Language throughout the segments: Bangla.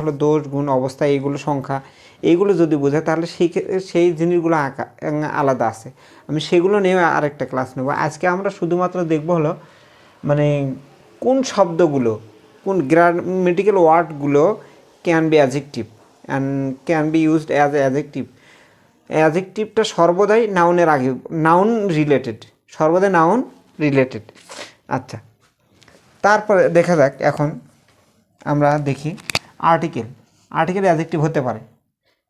হলো দোষ, গুণ, অবস্থা, এইগুলো সংখ্যা। এইগুলো যদি বোঝায়, তাহলে সেই সেই জিনিসগুলো আঁকা আলাদা আছে। আমি সেগুলো নিয়ে আরেকটা ক্লাস নেব। আজকে আমরা শুধুমাত্র দেখব হলো মানে কোন শব্দগুলো, কোন গ্রামেটিক্যাল ওয়ার্ডগুলো can be adjective and can be used as adjective অ্যাজেক্টিভটা সর্বদাই নাউনের আগে নাউন রিলেটেড সর্বদাই নাউন রিলেটেড আচ্ছা তারপরে দেখা যাক, এখন আমরা দেখি। আর্টিকেল আর্টিকেল অ্যাজেক্টিভ হতে পারে।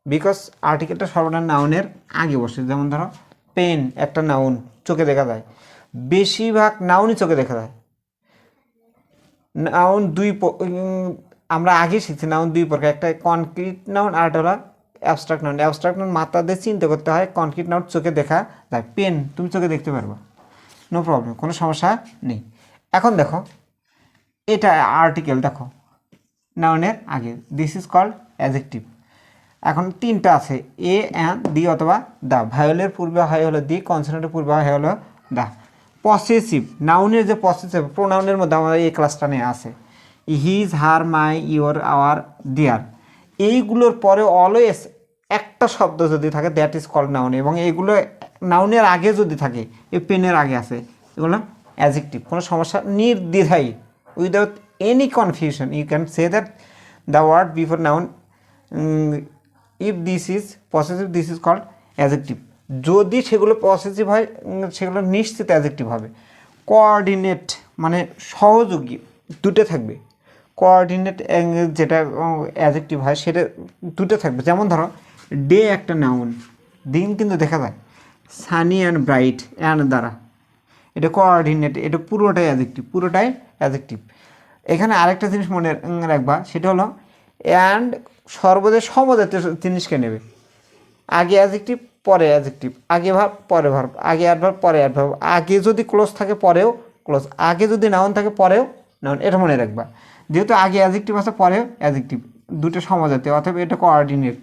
বিকজ আর্টিকেলটা সর্বদা নাউনের আগে বসে, যেমন ধরো পেন একটা নাউন চোখে দেখা যায়। বেশিরভাগ নাউনই চোখে দেখা যায়। নাউন দুই আমরা আগে শিখছি নাউন দুই প্রকার। একটা কনক্রিট নাউন আর হলো অ্যাবস্ট্রাক্ট নাউন অ্যাবস্ট্রাক্ট নাউন মাথা দিয়ে চিন্তা করতে হয় কনক্রিট নাউন চোখে দেখা যায়। পেন তুমি চোখে দেখতে পারবা। নো প্রবলেম কোনো সমস্যা নেই। এখন দেখো, এটা আর্টিকেল দেখো। নাউনের আগে। দিস ইজ কল্ড অ্যাজেক্টিভ এখন তিনটা আছে এ অ্যান দি অথবা দা। ভায়োলের পূর্বে হয় হলো দি কনসোনেন্টের পূর্বে হয় হলো দা। পসেসিভ নাউনের যে পসেসিভ প্রোনাউনের মধ্যে আমাদের এই ক্লাসটা নিয়ে আছে। His her my your our their এইগুলোর পরে অলওয়েজ একটা শব্দ যদি থাকে দ্যাট ইজ কল নাউন এবং এইগুলো নাউনের আগে যদি থাকে, এই পেনের আগে আছে, এগুলো অ্যাজেক্টিভ কোনো সমস্যা নির্দ্বিধায়। Without any confusion you can say that the word before noun if this is possessive this is called adjective যদি সেগুলো পসেসিভ হয় সেগুলো নিশ্চিত অ্যাজেক্টিভ হবে। কোঅর্ডিনেট মানে সহযোগী, দুটো থাকবে। কোঅর্ডিনেট যেটা অ্যাজেক্টিভ হয়, সেটা দুটো থাকবে। যেমন ধরো, ডে একটা নাউন দিন কিন্তু দেখা যায়। সানি অ্যান্ড ব্রাইট অ্যান্ড দ্বারা। এটা কোঅর্ডিনেট এটা পুরোটাই অ্যাজেক্টিভ পুরোটাই অ্যাজেক্টিভ এখানে আরেকটা জিনিস মনে রাখবা, সেটা হলো অ্যান্ড সর্বদা সমজাতীয় জিনিসকে নেবে। আগে অ্যাজেক্টিভ পরে অ্যাজেক্টিভ আগে ভাব পরে ভার্ব আগে অ্যাডভার্ব পরে অ্যাডভার্ব আগে যদি ক্লোজ থাকে পরেও ক্লোজ আগে যদি নাউন থাকে পরেও নাউন এটা মনে রাখবা। যেহেতু আগে অ্যাজেক্টিভ আছে, পরেও অ্যাজেক্টিভ দুটো সমজাতীয় অথবা এটা কোঅর্ডিনেট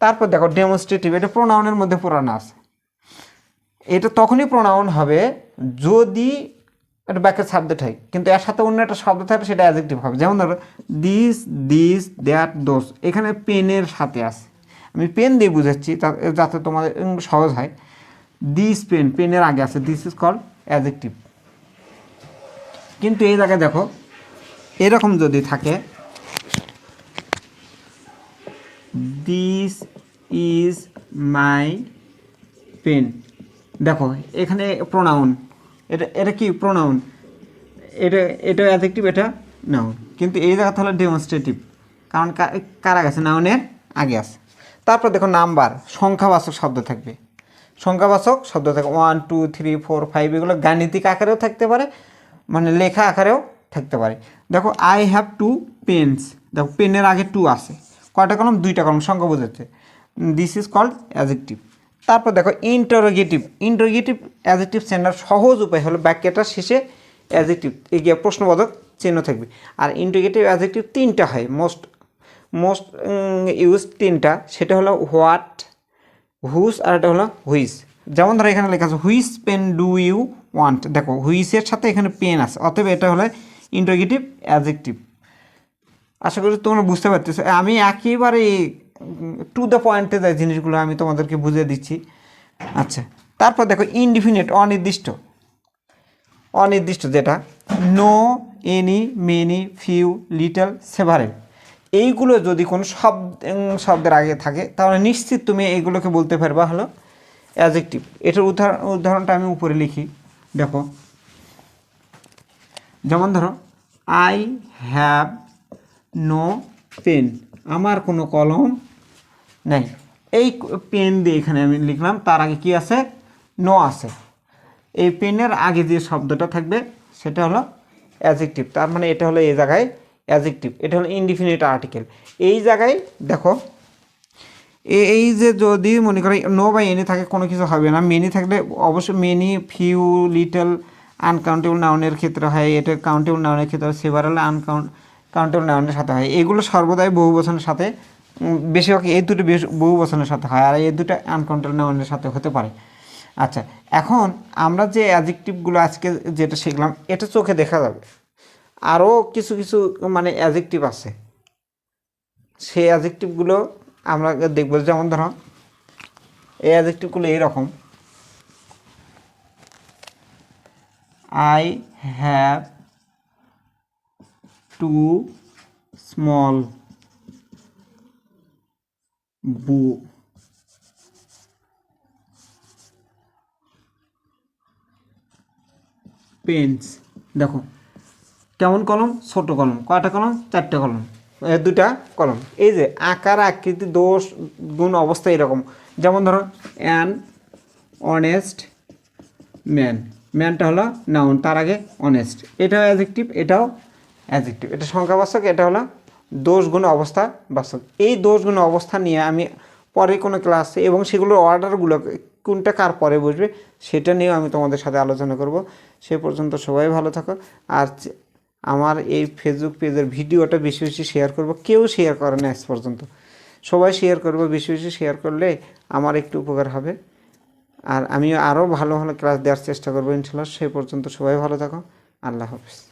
তারপর দেখো ডেমনস্ট্রেটিভ এটা প্রোনাউনের মধ্যে পুরানো আছে। এটা তখনই প্রোনাউন হবে যদি একটা ব্যাকের সাবজেক্ট হয় কিন্তু এর সাথে অন্য একটা শব্দ থাকবে সেটা অ্যাজেক্টিভ হবে। যেমন ধরো দিস দিস দ্যাট দোস এখানে পেনের সাথে আছে। আমি পেন দিয়ে বুঝাচ্ছি যাতে তোমাদের সহজ হয়। দিস পেন পেনের আগে আছে দিস ইজ কল অ্যাজেক্টিভ কিন্তু এই জায়গায় দেখো, এরকম যদি থাকে দিস ইজ মাই পেন দেখো, এখানে প্রোনাউন এটা এটা কি প্রোনাউন এটা এটা অ্যাডজেক্টিভ এটা নাউন কিন্তু এই জায়গাতে হলো ডেমনস্ট্রেটিভ কারণ কারা গেছে? নাউনের আগে আছে। তারপর দেখো নাম্বার সংখ্যাবাচক শব্দ থাকবে। সংখ্যাবাচক শব্দ থাকবে one two three four five এগুলো গাণিতিক আকারেও থাকতে পারে মানে লেখা আকারেও থাকতে পারে। দেখো আই হ্যাভ টু পেনস দেখো পেনের আগে টু আছে। কয়টা কলম? দুইটা কলম, সংখ্যা বোঝাচ্ছে। দিস ইজ কল্ড অ্যাজেক্টিভ তারপর দেখো ইন্টারোগেটিভ ইন্টারোগেটিভ অ্যাজেক্টিভ সেন্ডার সহজ উপায় হলো বাক্যটার শেষে অ্যাজেক্টিভ এগিয়ে প্রশ্নবোধক চিহ্ন থাকবে। আর ইন্টারোগেটিভ অ্যাজেক্টিভ তিনটা হয়। মোস্ট মোস্ট ইউজ তিনটা। সেটা হলো হোয়াট হুইস আর এটা হলো হুইস যেমন ধরো এখানে লেখা আছে হুইস পেন ডু ইউ ওয়ান্ট দেখো হুইসের সাথে এখানে পেন আছে। অতএব এটা হলো ইন্টারোগেটিভ অ্যাজেক্টিভ আশা করি তোমরা বুঝতে পারতেছো। আমি একেবারে টু দ্য পয়েন্টে যায় জিনিসগুলো আমি তোমাদেরকে বুঝিয়ে দিচ্ছি। আচ্ছা তারপর দেখো ইনডিফিনিট অনির্দিষ্ট। অনির্দিষ্ট যেটা? No any many few little several এইগুলো যদি কোনো শব্দ শব্দের আগে থাকে, তাহলে নিশ্চিত তুমি এইগুলোকে বলতে পারবা হলো অ্যাজেক্টিভ এটার উদাহরণ উদাহরণটা আমি উপরে লিখি। দেখো, যেমন ধরো আই হ্যাভ নো পেন আমার কোনো কলম নেই। এই পেন দিয়ে এখানে আমি লিখলাম, তার আগে কি আছে? নো আছে। এই পেনের আগে যে শব্দটা থাকবে, সেটা হলো অ্যাজেক্টিভ তার মানে এটা হলো এই জায়গায় অ্যাজেক্টিভ এটা হলো ইনডিফিনিট আর্টিকেল এই জায়গায় দেখো এই যে যদি মনে করো নো বা এনি থাকে, কোনো কিছু হবে না। মেনি থাকলে অবশ্যই মেনি ফিউ লিটল আনকাউন্টেবল নাউনের ক্ষেত্রে হয়। এটা কাউন্টেবল নাউনের ক্ষেত্রে সেভারাল আনকাউন্ট কাউন্টেবল নাউনের সাথে হয়। এগুলো সর্বদাই বহু বছরের সাথে বেশিরভাগ এই দুটো বহু বচনের সাথে হয়, আর এই দুটো আনকাউন্টেবল নাউনের সাথে হতে পারে। আচ্ছা এখন আমরা যে অ্যাজেক্টিভগুলো আজকে যেটা শিখলাম, এটা চোখে দেখা যাবে। আরও কিছু কিছু মানে অ্যাজেক্টিভ আছে। সেই অ্যাজেক্টিভগুলো আমরা দেখব, যেমন ধরো, এই অ্যাজেক্টিভগুলো এইরকম। I have two small blue pens দেখো, কেমন কলম? ছোট কলম। কয়টা কলম? চারটে কলম। দুটা কলম। এই যে আকার, আকৃতি, দোষ, গুণ, অবস্থা এরকম। যেমন ধরো অ্যান অনেস্ট ম্যান ম্যানটা হলো নাউন তার আগে অনেস্ট এটাও অ্যাজেক্টিভ এটাও অ্যাজেক্টিভ এটা সংখ্যাবাচক, এটা হলো দোষ গুণ অবস্থা বাচক এই দোষ গুণ অবস্থা নিয়ে আমি পরে কোনো ক্লাসে এবং সেগুলোর অর্ডারগুলো কোনটা কার পরে বসবে সেটা নিয়েও আমি তোমাদের সাথে আলোচনা করব। সে পর্যন্ত সবাই ভালো থাকো। আর আমার এই ফেসবুক পেজের ভিডিওটা বেশি বেশি শেয়ার করব। কেউ শেয়ার করে না আজ পর্যন্ত। সবাই শেয়ার করব, বেশি বেশি শেয়ার করলে আমার একটু উপকার হবে। আর আমি আরও ভালো ভালো ক্লাস দেওয়ার চেষ্টা করব ইনশাল্লাহ। সে পর্যন্ত সবাই ভালো থাকো। আল্লাহ হাফিজ।